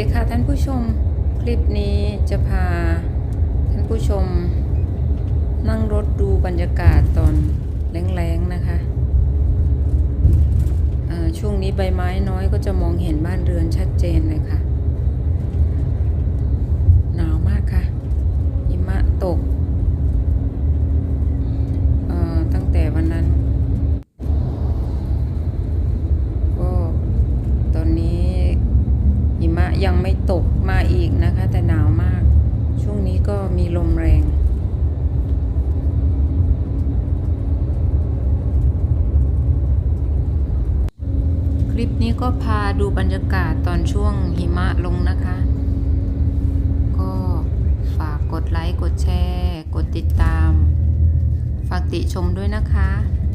ดีค่ะท่านผู้ชมคลิปนี้จะพาท่านผู้ชม นั่งรถดูบรรยากาศตอนแรงๆนะคะช่วงนี้ใบไม้น้อยก็จะมองเห็นบ้านเรือนชัดเจนเลยค่ะ หนาวมากค่ะหิมะตกเอ่อตั้งแต่วันนั้น ก็ตอนนี้หิมะ ยังไม่ตกมาอีกนะคะ แต่หนาวมาก ช่วงนี้ก็มีลมแรงคลิปนี้ก็พาดูบรรยากาศตอนช่วงหิมะลงนะคะ ก็ฝากกดไลค์ กดแชร์ กดติดตาม ฝากติชมด้วยนะคะขอบคุณมากค่ะ